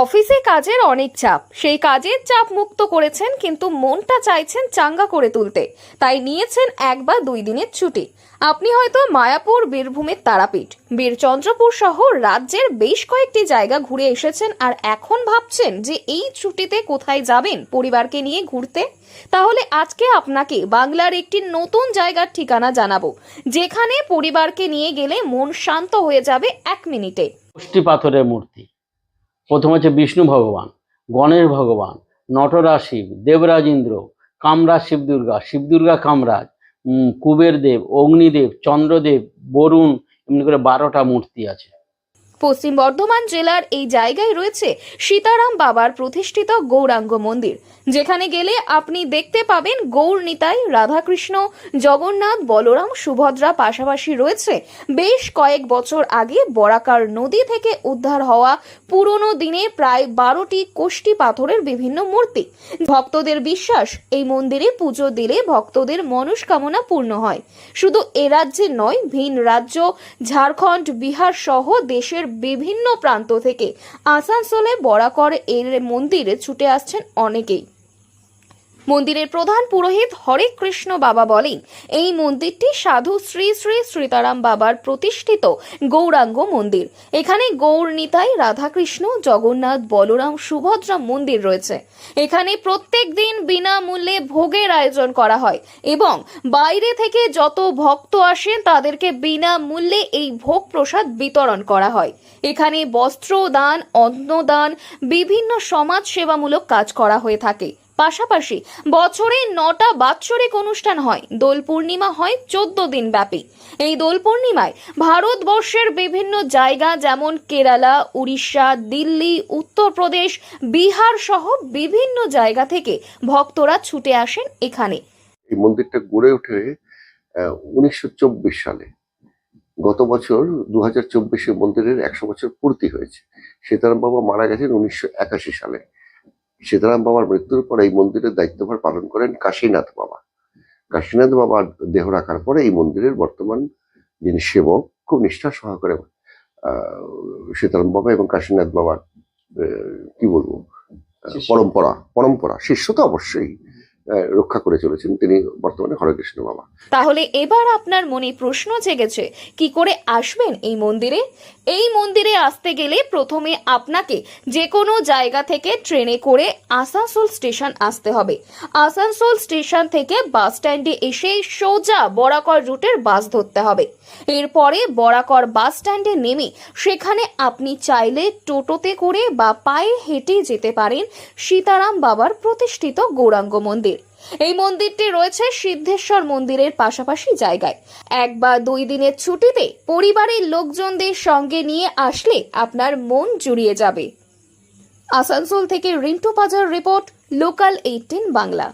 অফিসে কাজের অনেক চাপ। সেই কাজের চাপ মুক্ত করেছেন কিন্তু মনটা চাইছেন চাঙ্গা করে তুলতে। তাই নিয়েছেন এক বা দুই দিনের ছুটি। আপনি হয়তো মায়াপুর, বীরভূমের তারাপীঠ, বীরচন্দ্রপুর সহ রাজ্যের বেশ কয়েকটি জায়গা ঘুরে এসেছেন আর এখন ভাবছেন যে এই ছুটিতে কোথায় যাবেন পরিবারকে নিয়ে ঘুরতে? তাহলে আজকে আপনাকে বাংলার একটি নতুন জায়গার ঠিকানা জানাব, যেখানে পরিবারকে নিয়ে গেলে মন শান্ত হয়ে যাবে এক মিনিটে। পাথরের মূর্তি। প্রথম হচ্ছে বিষ্ণু ভগবান, গণেশ ভগবান নটরা শিব দেবরাজ ইন্দ্র, কামরাজ শিব দুর্গা শিব দুর্গা কামরাজ কুবের দেব, অগ্নিদেব, চন্দ্রদেব, বরুণ, এমনি করে বারোটা মূর্তি আছে। পশ্চিম বর্ধমান জেলার এই জায়গায় রয়েছে সীতারাম বাবার প্রতিষ্ঠিত গৌরাঙ্গ মন্দির। যেখানে গেলে আপনি দেখতে পাবেন গৌর নিতাই, রাধাকৃষ্ণ, জগন্নাথ, বলরাম, সুভদ্রা পাশাপাশি রয়েছে বেশ কয়েক বছর আগে বরাকার নদী থেকে উদ্ধার হওয়া পুরনো দিনে প্রায় বারোটি কোষ্টি পাথরের বিভিন্ন মূর্তি। ভক্তদের বিশ্বাস, এই মন্দিরে পুজো দিলে ভক্তদের মনস্কামনা পূর্ণ হয়। শুধু এ রাজ্যে নয়, ভিন রাজ্য, ঝাড়খণ্ড, বিহার সহ দেশের বিভিন্ন প্রান্ত থেকে আসানসোলে বরাকর এর মন্দিরে ছুটে আসছেন অনেকেই। মন্দিরের প্রধান পুরোহিত হরে কৃষ্ণ বাবা বলেন, এই মন্দিরটি সাধু শ্রী শ্রী সীতারাম বাবার প্রতিষ্ঠিত গৌরাঙ্গ মন্দির। এখানে গৌর নিতাই, রাধাকৃষ্ণ, জগন্নাথ, বলরাম, সুভদ্রা মন্দির রয়েছে। এখানে প্রত্যেক দিন বিনামূল্যে ভোগের আয়োজন করা হয় এবং বাইরে থেকে যত ভক্ত আসেন তাদেরকে বিনামূল্যে এই ভোগ প্রসাদ বিতরণ করা হয়। এখানে বস্ত্র দান অন্নদান বিভিন্ন সমাজ সেবামূলক কাজ করা হয়ে থাকে। পাশাপাশি বছরে নটা বাৎসরিক অনুষ্ঠান হয়। দোল পূর্ণিমা হয় চোদ্দ দিন ব্যাপী। এই দোল পূর্ণিমায় ভারতবর্ষের বিভিন্ন জায়গা যেমন কেরালা, উড়িষ্যা, দিল্লি, উত্তরপ্রদেশ, বিহার সহ বিভিন্ন জায়গা থেকে ভক্তরা ছুটে আসেন এখানে। এই মন্দিরটা গড়ে ওঠে উনিশশো চব্বিশ সালে। গত বছর দু হাজার মন্দিরের একশো বছর পূর্তি হয়েছে। সীতারাম বাবা মারা গেছেন উনিশশো একাশি সালে। সীতারাম বাবার মৃত্যুর পর এই মন্দিরের দায়িত্বভার পালন করেন কাশীনাথ বাবা। কাশীনাথ বাবার দেহ রাখার পরে এই মন্দিরের বর্তমান যিনি সেবক খুব নিষ্ঠা সহকারে আহ, সীতারাম বাবা এবং কাশীনাথ বাবার কি বলব? পরম্পরা পরম্পরা শিষ্য তো অবশ্যই। রক্ষা করে চলেছেন তিনি বর্তমানে হরেকৃষ্ণ বাবা। তাহলে এবার আপনার মনে প্রশ্ন জেগেছে, কি করে আসবেন এই মন্দিরে? এই মন্দিরে আসতে গেলে প্রথমে আপনাকে যে কোনো জায়গা থেকে ট্রেনে করে আসানসোল স্টেশন আসতে হবে। আসানসোল স্টেশন থেকে বাস স্ট্যান্ডে এসে সোজা বরাকর রুটের বাস ধরতে হবে। এরপরে বরাকর বাস স্ট্যান্ডে নেমে সেখানে আপনি চাইলে টোটোতে করে বা পায়ে হেঁটে যেতে পারেন সীতারাম বাবার প্রতিষ্ঠিত গৌরাঙ্গ মন্দির। এই মন্দিরটি রয়েছে সিদ্ধেশ্বর মন্দিরের পাশাপাশি জায়গায়। এক বা দুই দিনের ছুটিতে পরিবারের লোকজনদের সঙ্গে নিয়ে আসলে আপনার মন জুড়িয়ে যাবে। আসানসোল থেকে রিন্টু পাজার রিপোর্ট, লোকাল এইটিন বাংলা।